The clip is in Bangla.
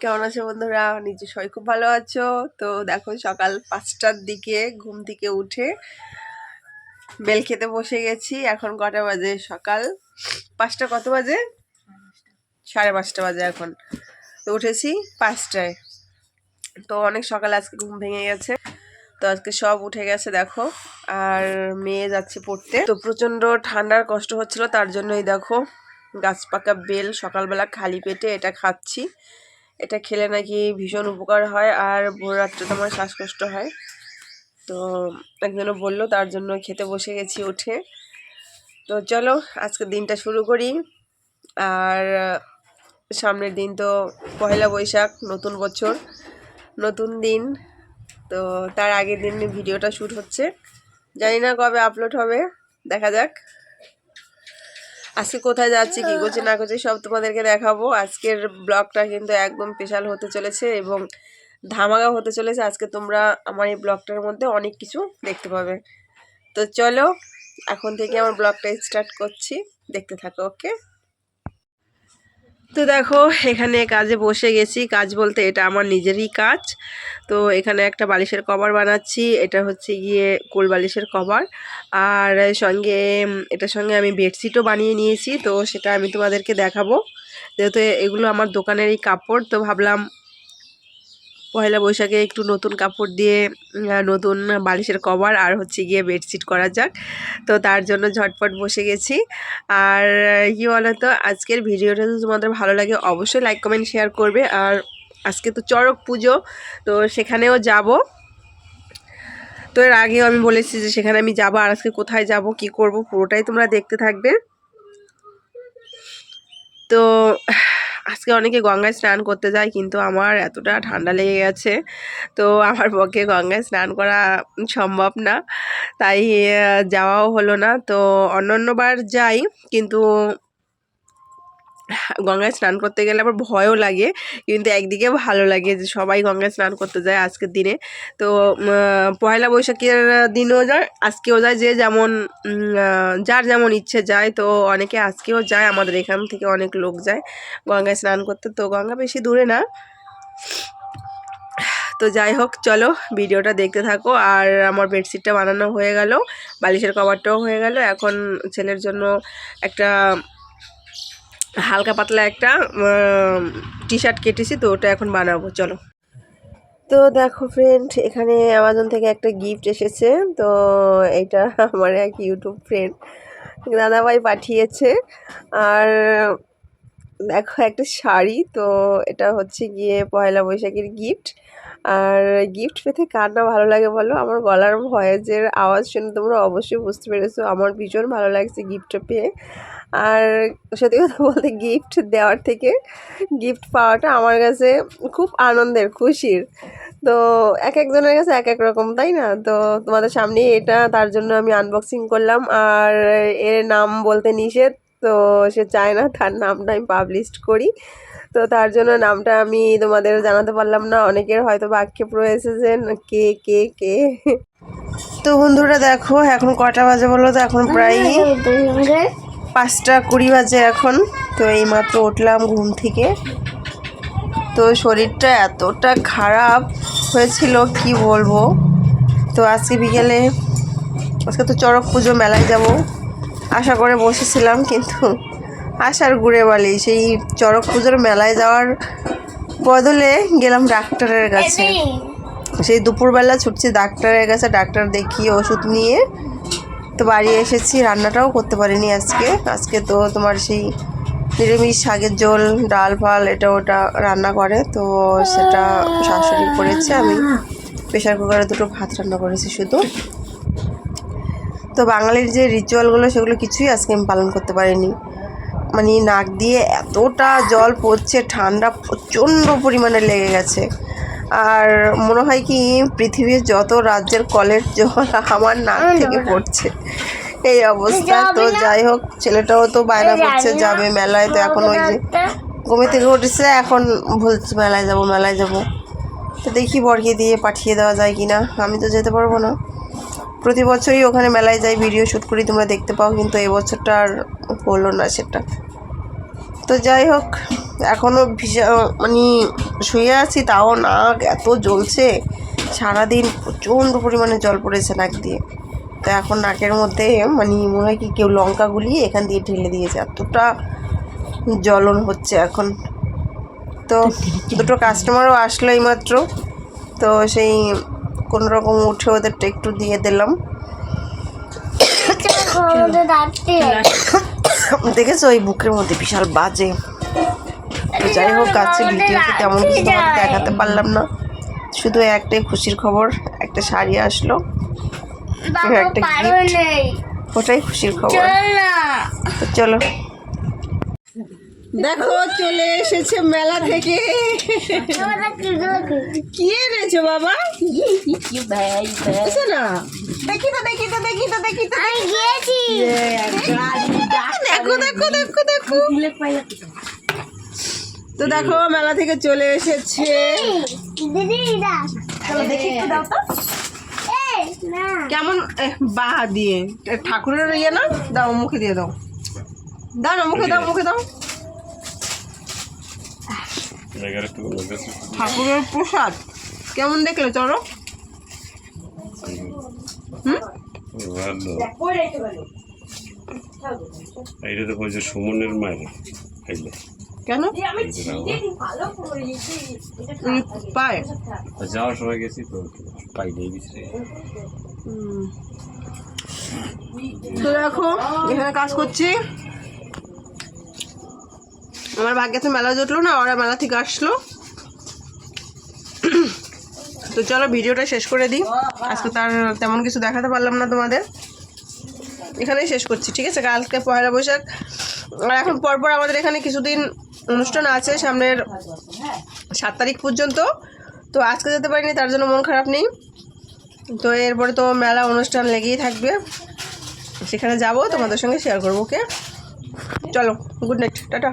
কেমন আছো বন্ধুরা? নিজে সবাই খুব ভালো আছো? তো দেখো, সকাল পাঁচটার দিকে ঘুম থেকে উঠে বেল খেতে বসে গেছি। এখন কটা বাজে? সকাল পাঁচটা কত বাজে? সাড়ে পাঁচটা বাজে এখন। তো উঠেছি পাঁচটায়। তো অনেক সকালে আজকে ঘুম ভেঙে গেছে। তো আজকে সব উঠে গেছে, দেখো। আর মেয়ে যাচ্ছে পড়তে। তো প্রচণ্ড ঠান্ডার কষ্ট হচ্ছিল, তার জন্যই দেখো গাছ পাকা বেল, সকালবেলা খালি পেটে এটা খাচ্ছি। এটা খেলে নাকি ভীষণ উপকার হয় আর ভোর রাত্রে তো আমার শ্বাসকষ্ট হয়। তো একজনও বলল তার জন্য খেতে বসে গেছি উঠে। তো চলো আজকে দিনটা শুরু করি। আর সামনের দিন তো পয়লা বৈশাখ, নতুন বছর, নতুন দিন। তো তার আগের দিন ভিডিওটা শ্যুট হচ্ছে। জানি না কবে আপলোড হবে, দেখা যাক। আজকে কোথায় যাচ্ছি, কি করছি, না করছি, সব তোমাদেরকে দেখাবো। আজকের ব্লগটা কিন্তু একদম স্পেশাল হতে চলেছে এবং ধামাকা হতে চলেছে। আজকে তোমরা আমার এই ব্লগটার মধ্যে অনেক কিছু দেখতে পাবে। তো চলো, এখন থেকে আমার ব্লগটা স্টার্ট করছি। দেখতে থাকো ওকে তো দেখো, এখানে কাজে বসে গেছি। কাজ বলতে এটা আমার নিজেরই কাজ। তো এখানে একটা বালিশের কভার বানাচ্ছি। এটা হচ্ছে গিয়ে কোল বালিশের কভার। আর সঙ্গে এটার সঙ্গে আমি বেডশিটও বানিয়ে নিয়েছি। তো সেটা আমি তোমাদেরকে দেখাবো। যেহেতু এগুলো আমার দোকানেরই কাপড়, তো ভাবলাম পয়লা বৈশাখে একটু নতুন কাপড় দিয়ে নতুন বালিশের কভার আর হচ্ছে গিয়ে বেডশিট করা যাক। তো তার জন্য ঝটপট বসে গেছি। আর কি বলতো, আজকের ভিডিওটা যদি তোমাদের ভালো লাগে অবশ্যই লাইক কমেন্ট শেয়ার করবে। আর আজকে তো চড়ক পুজো, তো সেখানেও যাব। তো এর আগেও আমি বলেছি যে সেখানে আমি যাব আর আজকে কোথায় যাব, কি করব, পুরোটাই তোমরা দেখতে থাকবে। তো আজকে অনেকে গঙ্গায় স্নান করতে যায়, কিন্তু আমার এতটা ঠান্ডা লেগে গেছে। তো আমার পক্ষে গঙ্গায় স্নান করা সম্ভব না। তাই যাওয়াও হলো না। তো অন্যান্যবার যাই, কিন্তু গঙ্গায় স্নান করতে গেলে আবার ভয়ও লাগে, কিন্তু একদিকে ভালো লাগে যে সবাই গঙ্গায় স্নান করতে যায় আজকের দিনে। তো পয়লা বৈশাখের দিনেও যায়, আজকেও যায়, যে যেমন যার যেমন ইচ্ছে যায়, তো অনেকে আজকেও যায়, আমাদের এখান থেকে অনেক লোক যায় গঙ্গায় স্নান করতে। তো গঙ্গা বেশি দূরে না। তো যাই হোক, চলো ভিডিওটা দেখতে থাকো। আর আমার বেডশিটটা বানানো হয়ে গেল, বালিশের কভারটাও হয়ে গেল। এখন ছেলের জন্য একটা হালকা পাতলা একটা টি শার্ট কেটেছি, তো ওটা এখন বানাবো, চলো। তো দেখো ফ্রেন্ড এখানে অ্যামাজন থেকে একটা গিফট এসেছে, তো এটা আমার এক ইউটিউব ফ্রেন্ড দাদাভাই পাঠিয়েছে। আর দেখো, একটা শাড়ি। তো এটা হচ্ছে গিয়ে পয়লা বৈশাখের গিফট আর গিফট পেতে কার না ভালো লাগে বলো? আমার গলার ভয়েজের আওয়াজ শুনে তোমরা অবশ্যই বুঝতে পেরেছ। আমার ভীষণ ভালো লাগছে গিফটটা পেয়ে। আর সত্যি কথা বলতে গিফট দেওয়ার থেকে গিফট পাওয়াটা আমার কাছে খুব আনন্দের, খুশির। তো এক একজনের কাছে এক এক রকম, তাই না? তো তোমাদের সামনে এটা, তার জন্য আমি আনবক্সিং করলাম। আর এর নাম বলতে নিষেধ। তো সে চায় না তার নামটা আমি পাবলিশ করি। তো তার জন্য নামটা আমি তোমাদের জানাতে পারলাম না অনেকের হয়তো বা আক্ষেপ রয়েছে যে কে কে কে? তো বন্ধুরা দেখো এখন কটা বাজে বলো তো? এখন প্রায় পাঁচটা কুড়ি বাজে এখন। তো এইমাত্র উঠলাম ঘুম থেকে। তো শরীরটা এতটা খারাপ হয়েছিল কি বলব? তো আজকে বিকেলে আজকে তো চড়ক পুজো মেলায় যাব। আশা করে বসেছিলাম, কিন্তু আসার ঘুরে বালি। সেই চড়ক পুজোর মেলায় যাওয়ার বদলে গেলাম ডাক্তারের কাছে। সেই দুপুরবেলা ছুটছি ডাক্তারের কাছে, ডাক্তার দেখিয়ে ওষুধ নিয়ে তো বাড়ি এসেছি, রান্নাটাও করতে পারিনি আজকে। আজকে তো তোমার সেই নিরামিষ, শাকের ঝোল, ডাল, ফাল, এটা ওটা রান্না করে। তো সেটা শাশুড়ি করেছে, আমি প্রেশার কুকারে দুটো ভাত রান্না করেছি শুধু। তো বাঙালির যে রিচুয়ালগুলো সেগুলো কিছুই আজকে আমি পালন করতে পারিনি। মানে নাক দিয়ে এতটা জল পড়ছে ঠান্ডা প্রচণ্ড পরিমাণে লেগে গেছে। আর মনে হয় কি পৃথিবীর যত রাজ্যের কলের জল আমার নাক থেকে পড়ছে। এই অবস্থা। তো যাই হোক ছেলেটাও তো বায়না করছে যাবে মেলায়। তো এখন ওই যে ঘুমে থেকে উঠেছে এখন বলছে মেলায় যাব মেলায় যাব। তো দেখি বরকে দিয়ে পাঠিয়ে দেওয়া যায় কি না আমি তো যেতে পারব না। প্রতি বছরই ওখানে মেলায় যাই ভিডিও শ্যুট করি, তোমরা দেখতে পাও, কিন্তু এবছরটা আর হলো না সেটা। তো যাই হোক এখনও ভীষণ মানে শুয়ে আছি, তাও নাক এত জ্বলছে, সারাদিন প্রচণ্ড পরিমাণে জল পড়েছে নাক দিয়ে। তো এখন নাকের মধ্যে মানে মনে হয় কি কেউ লঙ্কা গুলিয়ে এখান দিয়ে ঢেলে দিয়েছে, এতটা জ্বলন হচ্ছে এখন। তো দুটো কাস্টমারও আসলো এইমাত্র, তো সেই কোনো রকম উঠে ওদেরটা একটু দিয়ে দিলাম। দেখেছ ওই বুকের মধ্যে বিশাল বাজে। তো যাই হোক কাছে ভিডিওতে তেমন কিছু দেখাতে পারলাম না। শুধু একটাই খুশির খবর একটা শাড়ি আসলো। একটা gift। ওটাই খুশির খবর। তো চলো। দেখো, চলে এসেছে মেলা থেকে। কি এনেছো বাবা? না। দেখি তো দেখি তো দেখি তো দেখি তো। দেখো দেখো দেখো দেখো। তো দেখো, মেলা থেকে চলে এসেছে। কেমন বাহা দিয়ে। ঠাকুরের ইয়ে না? দাও, মুখে দিয়ে দাও। দাও না, মুখে দাও মুখে দাও। ঠাকুরের প্রসাদ। কেমন দেখলে, চলো? এটা তো কইছে সুমনের মায়ের পায়। যাওয়ার সময় গেছি তো পাই তো দেখো, এখানে কাজ করছি। আমার ভাগ্যে মেলা জুটলো না, ওরা মেলা থেকে আসলো। তো চলো ভিডিওটা শেষ করে দিই। আজকে তার তেমন কিছু দেখাতে পারলাম না তোমাদের। এখানেই শেষ করছি, ঠিক আছে? কালকে পয়লা বৈশাখ। আর এখন পরপর আমাদের এখানে কিছুদিন অনুষ্ঠান আছে, সামনের সাত তারিখ পর্যন্ত। তো আজকে যেতে পারিনি, তার জন্য মন খারাপ নেই। তো এরপরে তো মেলা অনুষ্ঠান লেগেই থাকবে। সেখানে যাব, তোমাদের সঙ্গে শেয়ার করব ওকে চলো গুড নাইট টাটা।